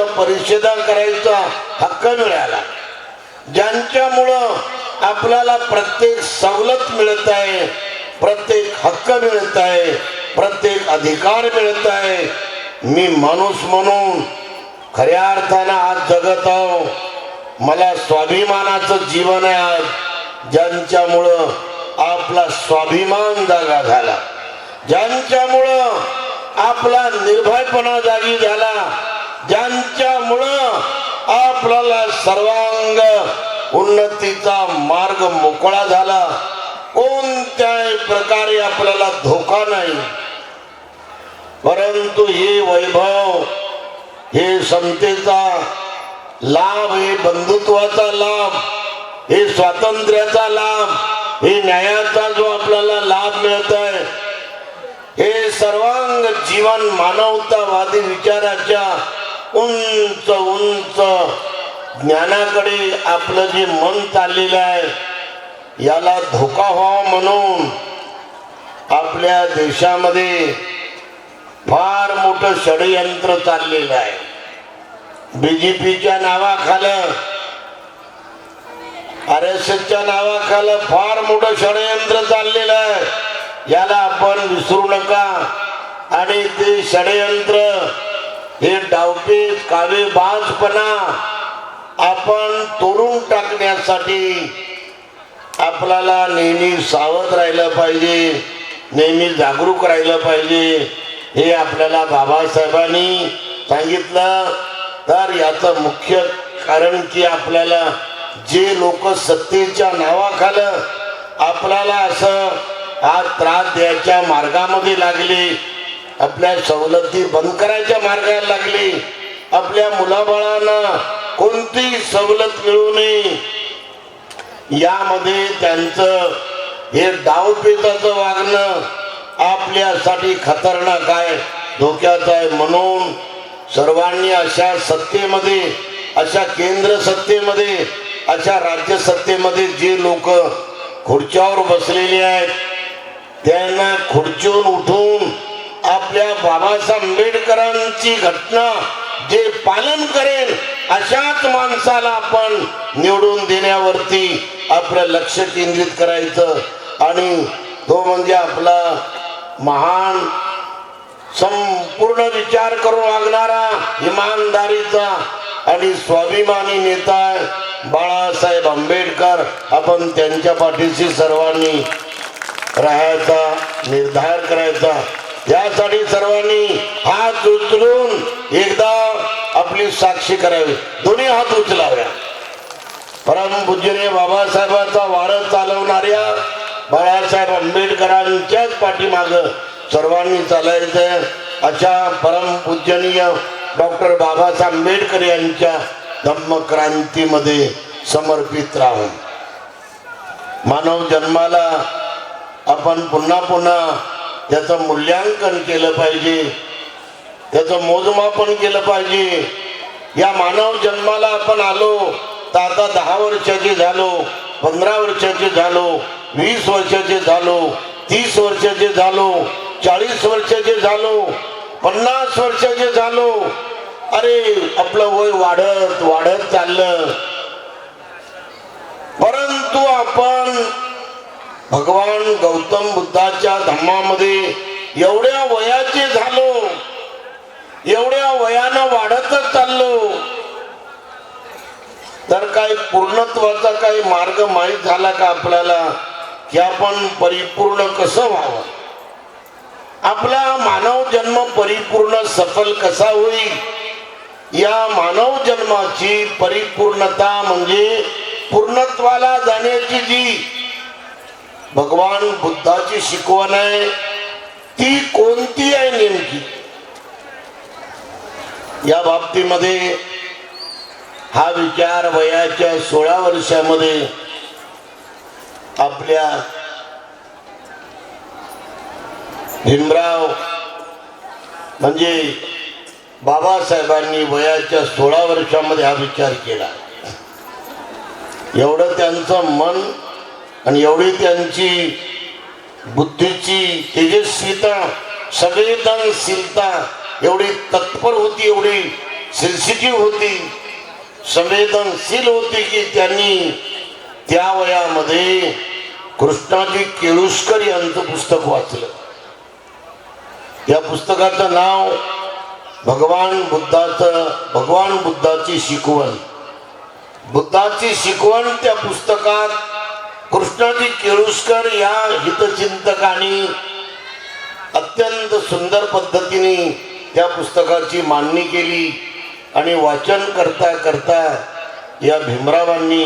बोलायचं परिषदा करायचा हक्क मिळाला. ज्यांच्यामुळं आपल्याला प्रत्येक सवलत मिळत आहे प्रत्येक हक्क मिळत आहे प्रत्येक अधिकार मिळत आहे मी माणूस म्हणून खऱ्या अर्थानं आज जगत आहो. मला स्वाभिमानाचं जीवन आहे आज ज्यांच्यामुळं आपला स्वाभिमान जागा झाला. ज्यांच्यामुळं आपला निर्भयपणा जागी झाला ज्यांच्यामुळं आपल्याला सर्वांग उन्नतीचा मार्ग मोकळा झाला. कोणत्याही प्रकारे आपल्याला धोका नाही. परंतु हे वैभव हे समतेचा लाभ हे बंधुत्वाचा लाभ हे स्वातंत्र्याचा लाभ हे न्यायाचा जो आपल्याला लाभ मिळत आहे हे सर्वांग जीवन मानवतावादी विचाराच्या उंच उंच. ज्ञानाकडे आपलं जे मन चाललेलं आहे याला धोका व्हावा म्हणून आपल्या देशामध्ये फार मोठं षडयंत्र चाललेलं आहे. बीजेपीच्या नावाखालं आर एस एसच्या नावाखालं फार मोठं षडयंत्र चाललेलं आहे. याला आपण विसरू नका. आणि ते षडयंत्र हे डावपेच कावे बाजपणा आपण तोडून टाकण्यासाठी आपल्याला नेहमी सावध राहिलं पाहिजे नेहमी जागरूक राहिलं पाहिजे. हे आपल्याला बाबासाहेबांनी सांगितलं. तर याचं मुख्य कारण की आपल्याला जे लोक सत्तेच्या नावाखालं आपल्याला असं हा त्रास द्यायच्या मार्गामध्ये लागले. आपल्या सवलती बंद करायच्या मार्गाला लागली. आपल्या मुलाबाळांना कोणती सवलत मिळू नये. यामध्ये त्यांचं हे डावपेचाचं वागणं आपल्यासाठी खतरनाक आहे. धोक्याचं आहे म्हणून सर्वांनी अशा सत्तेमध्ये अशा केंद्र सत्तेमध्ये अशा राज्य सत्तेमध्ये जे लोक खुर्च्यावर बसलेले आहेत त्यांना खुर्चीवरून उठून आपल्या बाबासाहेब आंबेडकरांची घटना जे पालन करेल अशाच माणसाला आपण निवडून देण्यावरती आपलं लक्ष केंद्रित करायचं. आणि तो म्हणजे आपला महान संपूर्ण विचार करून वागणारा इमानदारीचा आणि स्वाभिमानी नेता बाळासाहेब आंबेडकर आपण त्यांच्या पाठीशी सर्वांनी राहायचा निर्धार करायचा. यासाठी सर्वांनी हात उचलून एकदा आपली साक्षी करावी. दोन्ही हात उचलाव्या. परम परमपूज्यने बाबासाहेबांचा वारस चालवणाऱ्या बाळासाहेब आंबेडकरांच्याच पाठीमाग सर्वांनी चालायचं अशा परम पूजनीय डॉक्टर बाबासाहेब आंबेडकर यांच्या धम्मक्रांतीमध्ये समर्पित राहून. मानव जन्माला आपण पुन्हा पुन्हा त्याचं मूल्यांकन केलं पाहिजे. त्याचं मोजमापन केलं पाहिजे. या मानव जन्माला आपण आलो तर आता दहा वर्षाचे झालो पंधरा वर्षाचे झालो वीस वर्षाचे झालो तीस वर्षाचे झालो चाळीस वर्षाचे झालो पन्नास वर्षाचे झालो. अरे आपलं वय वाढत वाढत चाललं. परंतु आपण भगवान गौतम बुद्धाच्या धम्मामध्ये एवढ्या वयाचे झालो. एवढ्या वयानं वाढतच चाललो. तर काय पूर्णत्वाचा काही मार्ग माहीत झाला का आपल्याला? की आपण परिपूर्ण कसं व्हावं? आपला मानव जन्म परिपूर्ण सफल कसा होईल? या मानव जन्माची परिपूर्णता म्हणजे पूर्णत्वाला जाण्याची जी भगवान बुद्धाची शिकवण आहे. ती कोणती आहे नेमकी? या बाबतीमध्ये हा विचार वयाच्या सोळा वर्षामध्ये आपल्या भीमराव म्हणजे बाबासाहेबांनी वयाच्या सोळा वर्षामध्ये हा विचार केला. एवढं त्यांचं मन आणि एवढी त्यांची बुद्धीची तेजस्वीता संवेदनशीलता एवढी तत्पर होती एवढी सेन्सिटिव्ह होती संवेदनशील होती की त्यांनी त्या वयामध्ये कृष्णाजी केळुस्कर यांचं पुस्तक वाचलं. या पुस्तकाचं नाव भगवान बुद्धाचं भगवान बुद्धाची शिकवण. बुद्धाची शिकवण त्या पुस्तकात कृष्णाजी केळुस्कर या हितचिंतकांनी अत्यंत सुंदर पद्धतीने त्या पुस्तकाची मांडणी केली आणि वाचन करता करता या भीमरावांनी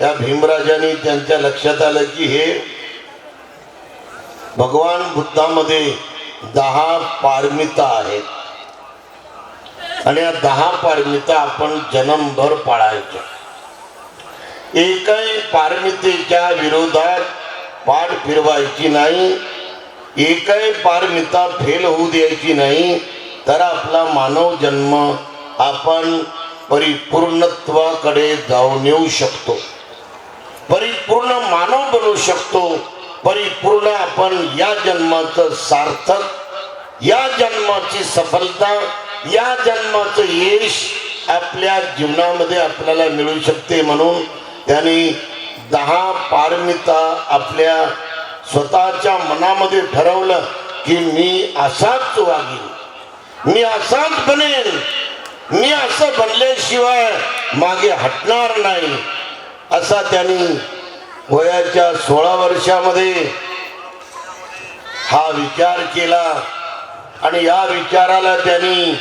या भीमराजांनी त्यांच्या लक्षात आलं की हे भगवान बुद्धामध्ये दहा पारमिता आहेत. आणि या दहा पारमिता आपण जन्मभर पाळायच्या एकही पारमितेच्या विरोधात पाठ फिरवायची नाही एकही पारमिता फेल होऊ द्यायची नाही तर आपला मानव जन्म आपण परिपूर्णत्वाकडे जाऊन येऊ शकतो. परिपूर्ण मानव बनू शकतो परिपूर्ण आपण या जन्माचं सार्थक या जन्माची सफलता या जन्माचं यश आपल्या जीवनामध्ये आपल्याला मिळू शकते म्हणून त्यांनी दहा पारमिता आपल्या स्वतःच्या मनामध्ये ठरवलं की मी असाच वागेन. मी असाच बनेन. मी असं बनल्याशिवाय मागे हटणार नाही. असा त्यांनी वयाच्या सोळा वर्षामध्ये हा विचार केला आणि या विचाराला त्यांनी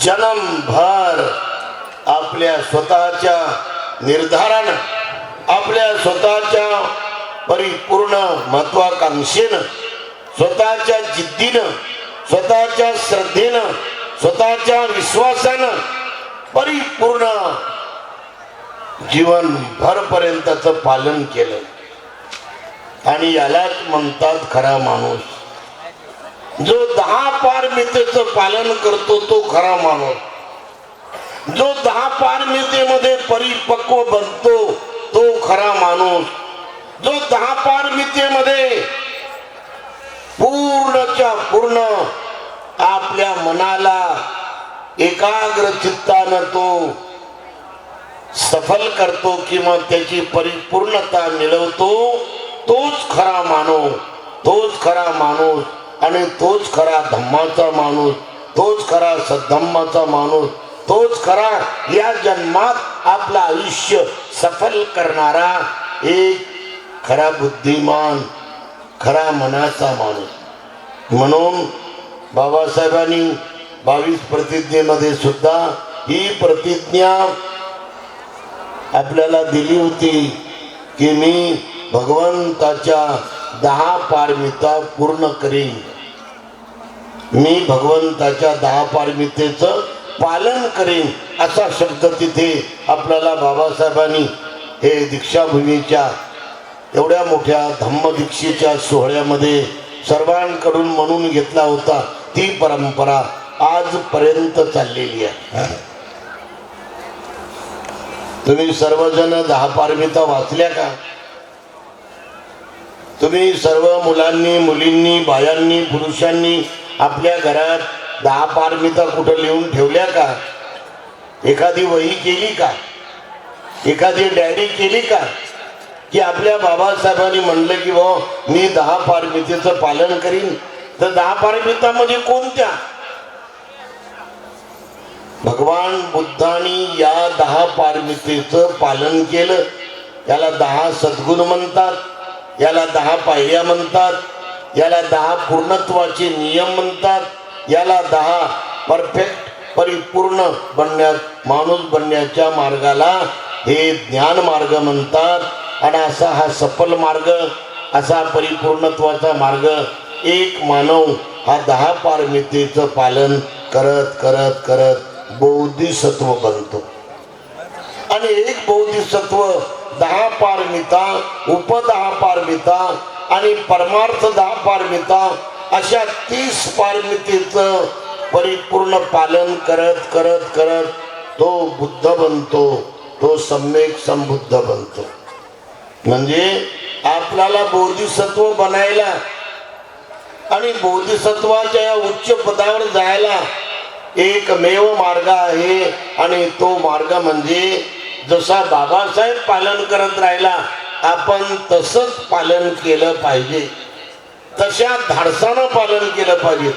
जन्मभर आपल्या स्वतःच्या निर्धारानं आपल्या स्वतःच्या परिपूर्ण महत्वाकांक्षेनं स्वतःच्या जिद्दीनं स्वतःच्या श्रद्धेनं स्वतःच्या विश्वासानं परिपूर्ण जीवन भरपर्यंतच पालन केलं. आणि यालाच म्हणतात खरा माणूस. जो दहा पार मित्रच पालन करतो तो खरा माणूस. जो दहा पारमितीमध्ये परिपक्व बनतो तो खरा माणूस. जो दहा पारमितीमध्ये पूर्णच्या पूर्ण आपल्या मनाला एकाग्र चित्तानं तो सफल करतो किंवा त्याची परिपूर्णता मिळवतो तोच खरा माणूस तोच खरा माणूस आणि तोच खरा धम्माचा माणूस तोच खरा सद्धम्माचा माणूस तोच खरा या जन्मात आपलं आयुष्य सफल करणारा एक खरा बुद्धिमान खरा मनाचा माणूस. म्हणून बाबासाहेबांनी बावीस प्रतिज्ञेमध्ये सुद्धा ही प्रतिज्ञा आपल्याला दिली होती की मी भगवंताच्या दहा पारमिता पूर्ण करीन. मी भगवंताच्या दहा पारमितेचं पालन करेन असा शब्द तिथे आपल्याला बाबासाहेबांनी हे दीक्षाभूमीच्या एवढ्या मोठ्या धम्मदीक्षेच्या सोहळ्यामध्ये सर्वांकडून म्हणून घेतला होता. ती परंपरा आजपर्यंत चाललेली आहे. तुम्ही सर्वजण दहा पारमिता वाचल्या का? तुम्ही सर्व मुलांनी मुलींनी बायांनी पुरुषांनी आपल्या घरात दहा पारमिता कुठं लिहून ठेवल्या का? एखादी वही केली का? एखादी डायरी केली का? की आपल्या बाबासाहेबांनी म्हणलं की भाऊ मी दहा पारमितीचं पालन करीन. तर दहा पारमितामध्ये कोणत्या? भगवान बुद्धांनी या दहा पारमितीचं पालन केलं. याला दहा सद्गुण म्हणतात याला दहा पायऱ्या म्हणतात याला दहा पूर्णत्वाचे नियम म्हणतात. याला दहा परफेक्ट परिपूर्ण बनण्यात माणूस बनण्याच्या मार्गाला हे ज्ञान मार्ग म्हणतात. आणि असा हा सफल मार्ग असा परिपूर्णत्वाचा मार्ग एक मानव हा दहा पारमितीचं पालन करत करत करत बौद्धिसत्व बनतो. आणि एक बौद्धिसत्व दहा पारमिता उपदहा पारमिता आणि परमार्थ दहा पारमिता अशा तीस पारमितेचं परिपूर्ण पालन करत करत करत तो बुद्ध बनतो तो सम्यक संबुद्ध बनतो. म्हणजे आपल्याला बोधिसत्व बनायला आणि बोधिसत्वाच्या या उच्च पदावर जायला एकमेव मार्ग आहे आणि तो मार्ग म्हणजे जसा बाबासाहेब पालन करत राहिला आपण तसंच पालन केलं पाहिजे. तशा धाडसानं पालन केलं पाहिजे.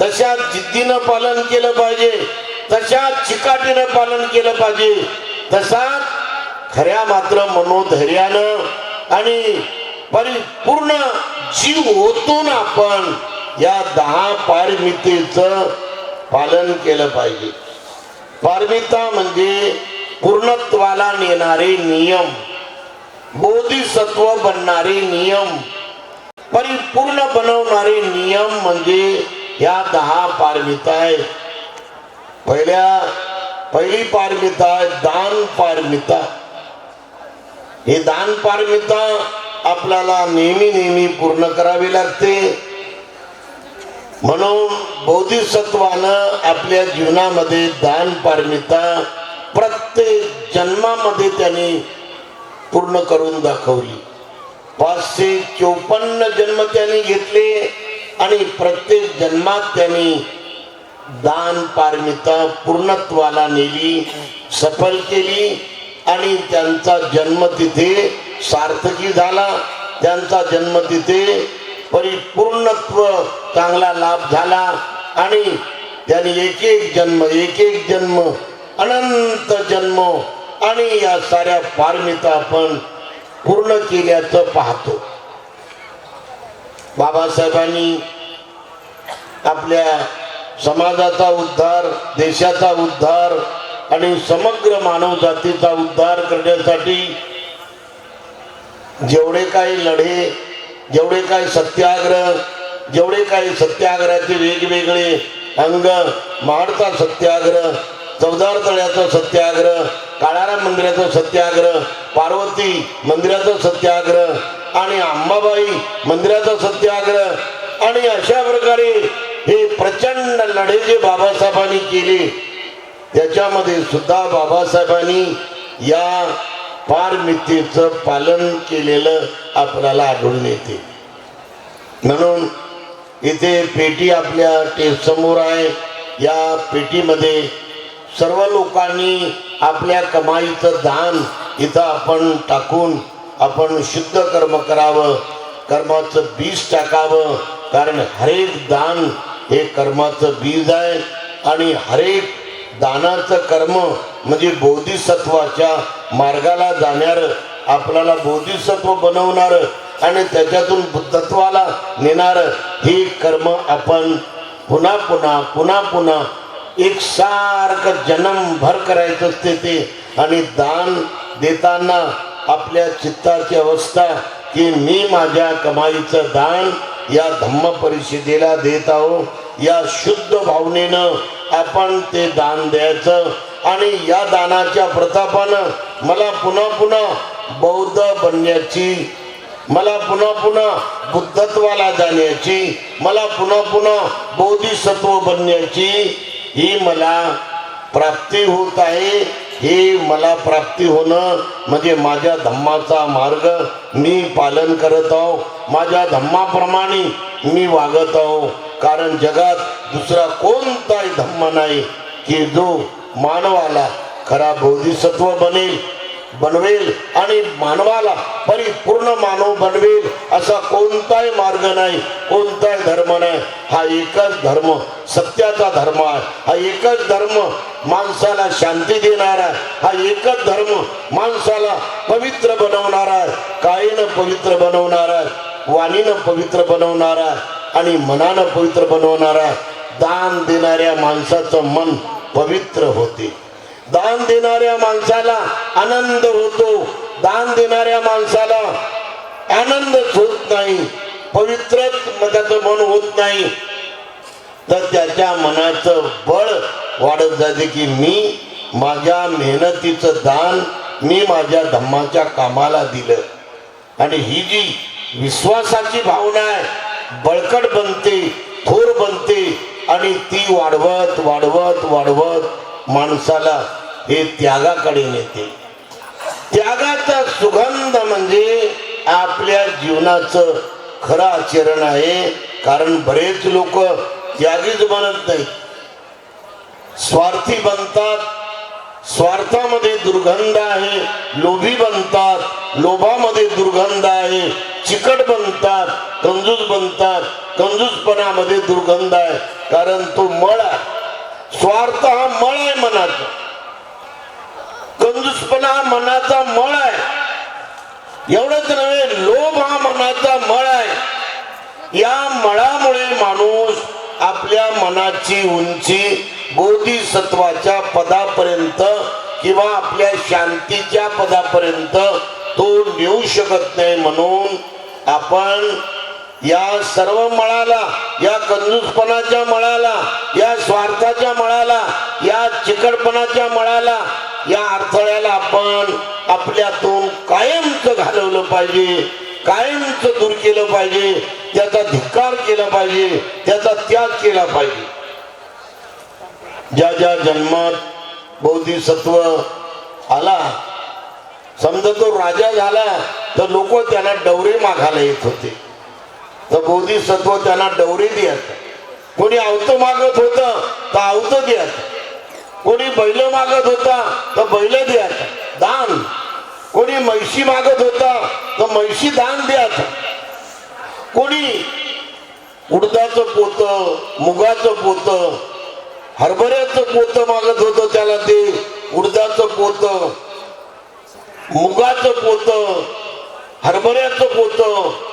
तशा जिद्दीनं पालन केलं पाहिजे. तशा चिकाटीनं पालन केलं पाहिजे. तसा खऱ्या मात्र मनोधैर्यानं आणि परिपूर्ण जीव ओतून आपण या दहा पारमितेच पालन केलं पाहिजे. पारमिता म्हणजे पूर्णत्वाला नेणारे नियम. बोधिसत्व बनणारे नियम. परिपूर्ण बनवणारे नियम म्हणजे या दहा पारमिता आहेत. पहिल्या पहिली पारमिता आहे दान पारमिता. हे दान पारमिता आपल्याला नेहमी नेहमी पूर्ण करावी लागते. म्हणून बोधिसत्वानं आपल्या जीवनामध्ये दान पारमिता प्रत्येक जन्मामध्ये त्यांनी पूर्ण करून दाखवली. पाचशे चोपन्न जन्म त्यांनी घेतले आणि प्रत्येक जन्मात त्यांनी दान पारमिता पूर्णत्वाला नेली सफल केली आणि त्यांचा जन्म तिथे सार्थकी झाला. त्यांचा जन्म तिथे परिपूर्णत्व चांगला लाभ झाला आणि त्यांनी एक एक जन्म एक एक जन्म अनंत जन्म आणि या साऱ्या पारमिता आपण पूर्ण केल्याचं पाहतो. बाबासाहेबांनी आपल्या समाजाचा उद्धार देशाचा उद्धार आणि समग्र मानव जातीचा उद्धार करण्यासाठी जेवढे काही लढे जेवढे काही सत्याग्रह जेवढे काही सत्याग्रहाचे वेगवेगळे अंग महाडचा सत्याग्रह चौदार तळ्याचा सत्याग्रह काळाराम मंदिराचा सत्याग्रह पार्वती मंदिराचा सत्याग्रह आणि अंबाबाई मंदिराचा सत्याग्रह आणि अशा प्रकारे हे प्रचंड लढे जे बाबासाहेबांनी केले त्याच्यामध्ये सुद्धा बाबासाहेबांनी या पारमितीचं पालन केलेलं आपल्याला आढळून येते. म्हणून इथे पेटी आपल्या टे समोर आहे. या पेटीमध्ये सर्व लोकांनी आपल्या कमाईचं दान इथं आपण टाकून आपण शुद्ध कर्म करावं कर्माचं बीज टाकावं. कारण हरेक दान हे कर्माचं बीज आहे आणि हरेक दानाचं कर्म म्हणजे बोधिसत्वाच्या मार्गाला जाणारं आपल्याला बोधिसत्व बनवणारं आणि त्याच्यातून बुद्धत्वाला नेणारं हे कर्म आपण पुन्हा पुन्हा पुन्हा पुन्हा एक सारखं जन्मभर करायचं असते ते. आणि दान देताना आपल्या चित्ताची अवस्था की मी माझ्या कमाईचं दान या धम्म परिषदेला देत आहो. या शुद्ध भावनेनं आपण ते दान द्यायचं. आणि या दानाच्या प्रतापानं मला पुन्हा पुन्हा बौद्ध बनण्याची मला पुन्हा पुन्हा बुद्धत्वाला जाण्याची मला पुन्हा पुन्हा बोधिसत्व बनण्याची ही मला प्राप्ती होत आहे. हे मला प्राप्ती होणं म्हणजे माझ्या धम्माचा मार्ग मी पालन करत आहो. माझ्या धम्माप्रमाणे मी वागत आहो. कारण जगात दुसरा कोणताही धम्म नाही की जो मानवाला खरा बोधिसत्व बनेल. बनवेल आणि मानवाला परिपूर्ण मानव बनवेल असा कोणताही मार्ग नाही कोणताही धर्म नाही. हा एकच धर्म सत्याचा धर्म आहे. हा एकच धर्म माणसाला शांती देणारा हा एकच धर्म माणसाला पवित्र बनवणारा आहे. कायेनं पवित्र बनवणारा आहे? वाणीनं पवित्र बनवणारा आहे? आणि मनानं पवित्र बनवणारा आहे? दान देणाऱ्या माणसाचं मन पवित्र होते. दान देणाऱ्या माणसाला आनंद होतो. दान देणाऱ्या माणसाला आनंदच होत नाही. पवित्र त्याचं मन होत नाही. तर त्याच्या मनाचं बळ वाढत जाते की मी माझ्या मेहनतीचं दान मी माझ्या धम्माच्या कामाला दिलं. आणि ही जी विश्वासाची भावना आहे बळकट बनते थोर बनते आणि ती वाढवत वाढवत वाढवत माणसाला हे त्यागाकडे नेते. त्यागाचा सुगंध म्हणजे आपल्या जीवनाचं खरं आचरण आहे कारण बरेच लोक त्यागीच बनत नाहीत. स्वार्थी बनतात स्वार्थामध्ये दुर्गंध आहे लोभी बनतात लोभामध्ये दुर्गंध आहे चिकट बनतात कंजूस बनतात कंजूसपणामध्ये दुर्गंध आहे कारण तो मळ आहे. स्वार्थ हा मळ आहे मनाचा. कंजूसपणा हा मनाचा मळ आहे. एवढंच नव्हे लोभ हा मनाचा मळ आहे. या मळामुळे माणूस आपल्या मनाची उंची बोधिसत्वाच्या पदापर्यंत किंवा आपल्या शांतीच्या पदापर्यंत तो नेऊ शकत नाही म्हणून आपण या सर्व मळाला या कंजूसपणाच्या मळाला या स्वार्थाच्या मळाला या चिकटपणाच्या मळाला या अडथळ्याला आपण आपल्यातून कायमच घालवलं पाहिजे कायमच दूर केलं पाहिजे त्याचा धिक्कार केला पाहिजे त्याचा त्याग केला पाहिजे. ज्या ज्या जन्मात बौद्धिसत्व आला समजा तो राजा झाला तर लोक त्याला डवरे मागायला येत होते. बोधिसत्व त्यांना डवरे द्यायचं कोणी आवतं मागत होत तर आवतं द्यात कोणी बैल मागत होता तर बैल द्यात दान. कोणी म्हैशी मागत होता तर म्हैशी दान द्यायचं कोणी उडदाचं पोत मुगाचं पोत हरभऱ्याचं पोत मागत होतं त्याला ते उडदाचं पोत मुगाचं पोत हरभऱ्याचं पोत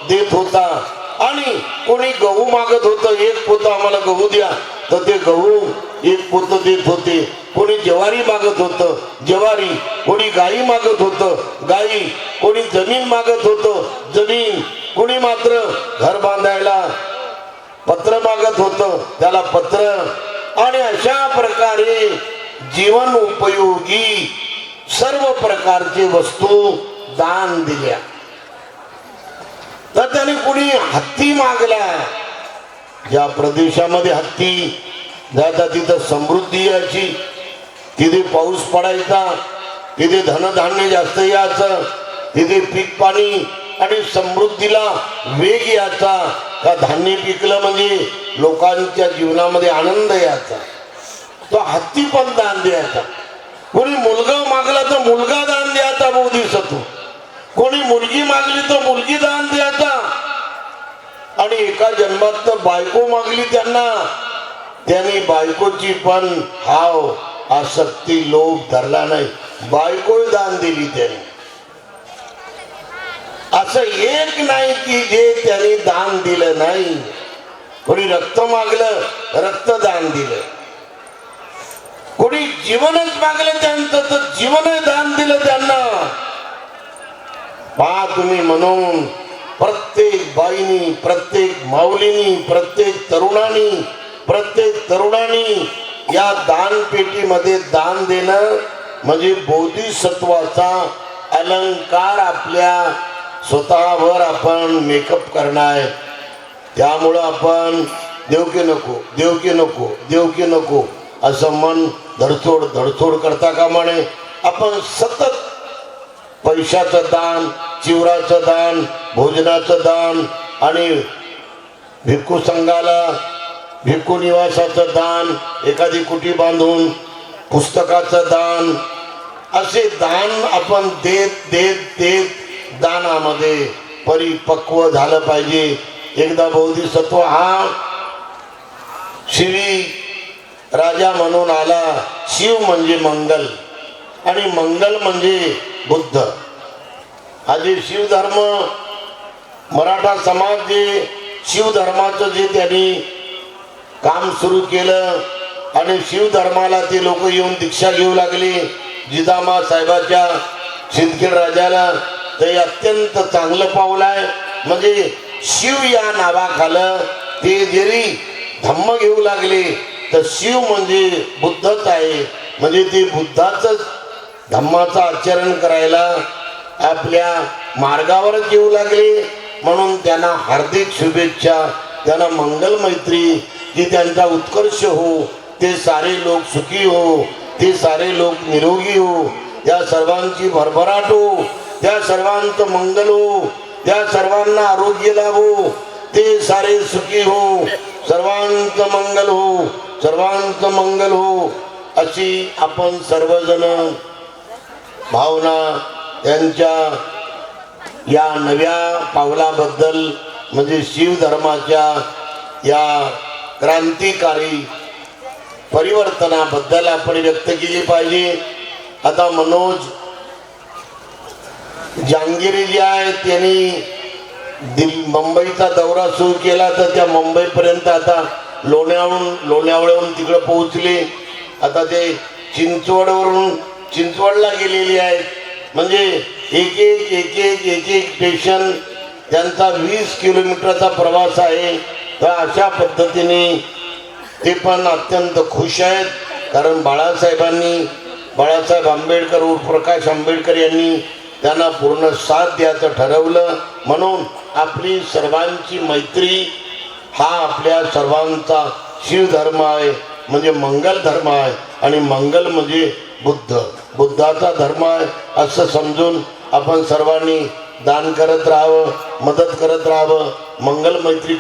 देत होता. आणि कोणी गहू मागत होतं एक पोत आम्हाला गहू द्या. तर ते गहू एक पोत देत होते. कोणी ज्वारी मागत होतं ज्वारी. कोणी गाई मागत होतं गाई. कोणी जमीन मागत होतं जमीन. कोणी मात्र घर बांधायला पत्र मागत होतं त्याला पत्र. आणि अशा प्रकारे जीवन उपयोगी सर्व प्रकारचे वस्तू दान दिल्या. तर त्याने कुणी हत्ती मागला? ज्या प्रदेशामध्ये हत्ती जाता तिथं समृद्धी यायची. तिथे पाऊस पडायचा. तिथे धनधान्य जास्त यायचं. तिथे पीक पाणी आणि समृद्धीला वेग याचा का धान्य पिकलं म्हणजे लोकांच्या जीवनामध्ये आनंद याचा तो हत्ती पण दान द्यायचा. कोणी मुलगा मागला तर मुलगा दान द्यायचा बोधिसत्व कोणी मुलगी मागली तर मुलगी दान द्यायचा आणि एका जन्मात तर बायको मागली त्यांना. त्यांनी बायकोची पण हाव आसक्ती लोभ धरला नाही. बायको दान दिली त्याने. असं एक नाही की जे त्याने दान दिलं नाही. कोणी रक्त मागलं रक्तदान दिलं. कोणी जीवनच मागलं त्यांचं तर जीवन दान दिलं त्यांना. पहा तुम्ही म्हणून प्रत्येक बाईनी प्रत्येक माऊलीनी प्रत्येक तरुणानी प्रत्येक तरुणानी या दानपेटीमध्ये दान देणं म्हणजे बोधिसत्वाचा अलंकार आपल्या स्वतःवर आपण मेकअप करणार. त्यामुळं आपण देवके नको देवके नको देवके नको असं मन धडसोड धडसोड करता का म्हणे आपण सतत पैशाचं दान चिवराचं दान भोजनाचं दान आणि भिक्खू संघाला भिक्खू निवासाचं दान एखादी कुटी बांधून पुस्तकाचं दान असे दान आपण देत देत देत दानामध्ये परिपक्व झालं पाहिजे. एकदा बौद्धिसत्व हा शिवी राजा म्हणून आला शिव म्हणजे मंगल आणि मंगल म्हणजे बुद्ध. हा जे शिवधर्म मराठा समाज जे शिवधर्माचं जे त्यांनी काम सुरू केलं आणि शिवधर्माला ते लोक येऊन दीक्षा घेऊ लागले जिजामा साहेबाच्या सिंदखेड राजाला ते अत्यंत चांगलं पाऊल आहे. म्हणजे शिव या नावाखालं ते जरी धम्म घेऊ लागले तर शिव म्हणजे बुद्धच आहे. म्हणजे ते बुद्धाच धम्माचं आचरण करायला आपल्या मार्गावरच येऊ लागले. म्हणून त्यांना हार्दिक शुभेच्छा त्यांना मंगल मैत्री की त्यांचा उत्कर्ष हो ते सारे लोक सुखी हो ते सारे लोक निरोगी हो. त्या सर्वांची भरभराट हो त्या सर्वांचं मंगल हो त्या सर्वांना आरोग्य लाभो हो, ते सारे सुखी हो. सर्वांचं मंगल हो सर्वांचं मंगल हो अशी आपण सर्वजण भावना यांच्या या नव्या पावलाबद्दल म्हणजे शिवधर्माच्या या क्रांतिकारी परिवर्तनाबद्दल आपण व्यक्त केली पाहिजे. आता मनोज जहांगिरी जे आहे त्यांनी मुंबईचा दौरा सुरू केला तर त्या मुंबईपर्यंत आता लोण्यावरून लोण्यावळ्याहून तिकडं पोहोचले. आता ते चिंचवडवरून चिंचवडला गेलेली आहेत. म्हणजे एक एक एक एक एक एक स्टेशन त्यांचा वीस किलोमीटरचा प्रवास आहे तर अशा पद्धतीने ते पण अत्यंत खुश आहेत. कारण बाळासाहेबांनी बाळासाहेब आंबेडकर उर्फ प्रकाश आंबेडकर यांनी त्यांना पूर्ण साथ द्यायचं ठरवलं. म्हणून आपली सर्वांची मैत्री हा आपल्या सर्वांचा शिवधर्म आहे म्हणजे मंगल धर्म आहे. आणि मंगल म्हणजे बुद्ध. बुद्धाचा धर्म आहे असं समजून आपण सर्वांनी दान करत राहावं मदत करत राहावं मंगल मैत्री